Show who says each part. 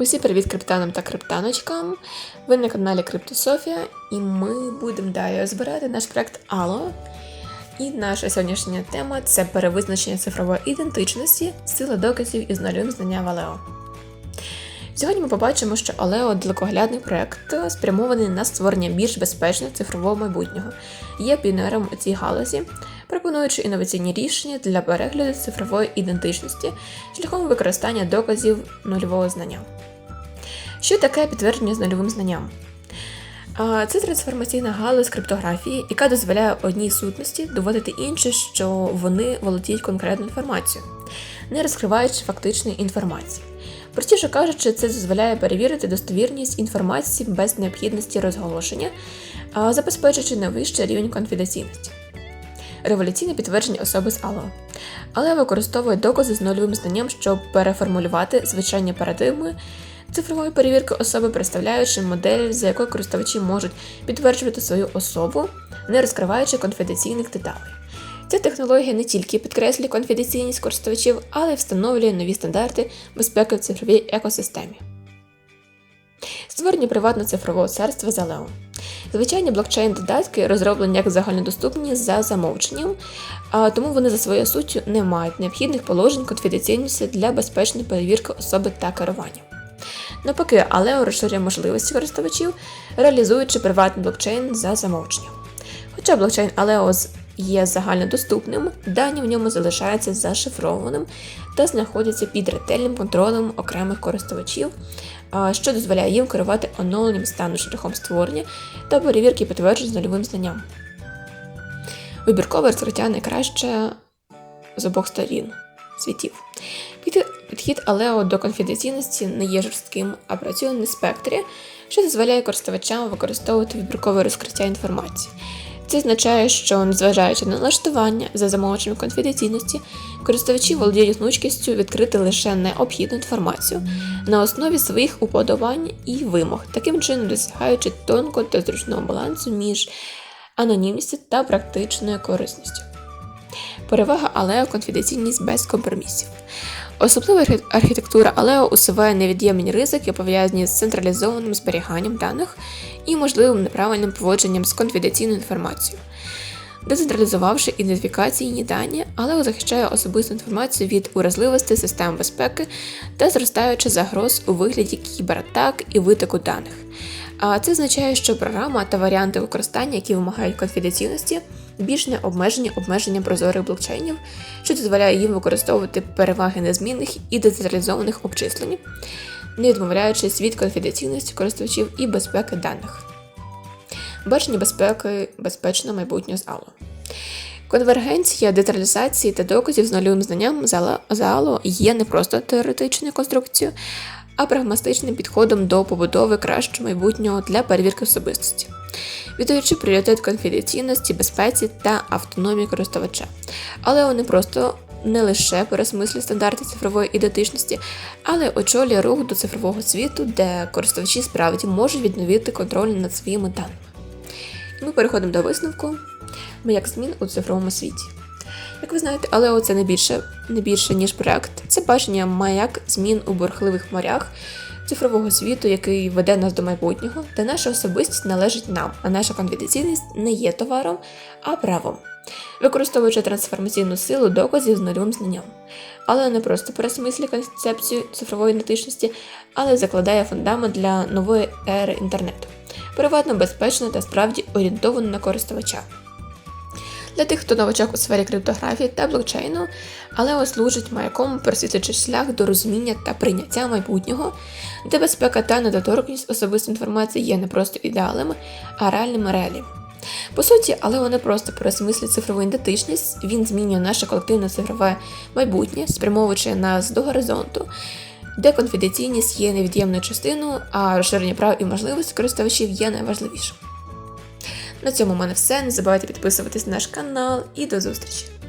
Speaker 1: Усі привіт криптанам та криптаночкам. Ви на каналі Криптософія, і ми будемо далі розбирати наш проект Allo. І наша сьогоднішня тема це перевизначення цифрової ідентичності, сила доказів із нульовим знання в Алео. Сьогодні ми побачимо, що Алео далекоглядний проект спрямований на створення більш безпечного цифрового майбутнього, є піонером у цій галузі, пропонуючи інноваційні рішення для перегляду цифрової ідентичності шляхом використання доказів нульового знання. Що таке підтвердження з нульовим знанням? Це трансформаційна галузь криптографії, яка дозволяє одній сутності доводити іншій, що вони володіють конкретною інформацією, не розкриваючи фактичної інформації. Простіше кажучи, це дозволяє перевірити достовірність інформації без необхідності розголошення, забезпечуючи найвищий рівень конфіденційності. Революційне підтвердження особи з Алло. Але використовує докази з нульовим знанням, щоб переформулювати звичайні парадигми цифрової перевірки особи, представляючи модель, за якою користувачі можуть підтверджувати свою особу, не розкриваючи конфіденційних деталей. Ця технологія не тільки підкреслює конфіденційність користувачів, але й встановлює нові стандарти безпеки в цифровій екосистемі. Створення приватного цифрового царства за Лео. Звичайні блокчейн-додатки розроблені як загальнодоступні за замовченням, тому вони за своєю суттю не мають необхідних положень конфіденційності для безпечної перевірки особи та керування. Навпаки, Алео розширює можливості користувачів, реалізуючи приватний блокчейн за замовченням. Хоча блокчейн Aleo є загальнодоступним, дані в ньому залишаються зашифрованим та знаходяться під ретельним контролем окремих користувачів, що дозволяє їм керувати оновленням стану шляхом створення та перевірки підтверджень з нульовим знанням. Вибіркове розкриття найкраще з обох сторін світів. Підхід Алео до конфіденційності не є жорстким, а працює на спектрі, що дозволяє користувачам використовувати вибіркове розкриття інформації. Це означає, що, незважаючи на налаштування за замовченням конфіденційності, користувачі володіють гнучкістю відкрити лише необхідну інформацію на основі своїх уподобань і вимог, таким чином досягаючи тонкого та зручного балансу між анонімністю та практичною корисністю. Перевага Алео конфіденційність без компромісів. Особлива архітектура Алео усуває невід'ємні ризики, пов'язані з централізованим зберіганням даних і можливим неправильним поводженням з конфіденційною інформацією. Децентралізувавши ідентифікаційні дані, Алео захищає особисту інформацію від уразливості систем безпеки та зростаючи загроз у вигляді кібератак і витоку даних. А це означає, що програма та варіанти використання, які вимагають конфіденційності, більш не обмежені обмеженням прозорих блокчейнів, що дозволяє їм використовувати переваги незмінних і децентралізованих обчислень, не відмовляючись від конфіденційності користувачів і безпеки даних. Бачення безпеки безпечного майбутнього з Алло. Конвергенція деталізації та доказів з нульовим знанням за Алло є не просто теоретичною конструкцією, а прагматичним підходом до побудови кращого майбутнього для перевірки особистості, віддаючи пріоритет конфіденційності, безпеці та автономії користувача. Але вони просто не лише пересмислює стандарти цифрової ідентичності, але очолює рух до цифрового світу, де користувачі справді можуть відновити контроль над своїми даними. І ми переходимо до висновку Ми як змін у цифровому світі. Як ви знаєте, але це не більше, не більше, ніж проект. Це бачення маяк змін у бурхливих морях цифрового світу, який веде нас до майбутнього, де наша особистість належить нам, а наша конфіденційність не є товаром, а правом, використовуючи трансформаційну силу доказів з нульовим знанням. Але не просто пересмислює концепцію цифрової ідентичності, але закладає фундамент для нової ери інтернету, приватно безпечно та справді орієнтовано на користувача. Для тих, хто новачок у сфері криптографії та блокчейну, але служить маяком, просвітлюючи шлях до розуміння та прийняття майбутнього, де безпека та недоторкність особистої інформації є не просто ідеалами, а реальними реаліями. По суті, але не просто пересмислює цифрову ідентичність, він змінює наше колективне цифрове майбутнє, спрямовуючи нас до горизонту, де конфіденційність є невід'ємною частиною, а розширення прав і можливості користувачів є найважливішим. На цьому в мене все. Не забувайте підписуватись на наш канал і до зустрічі!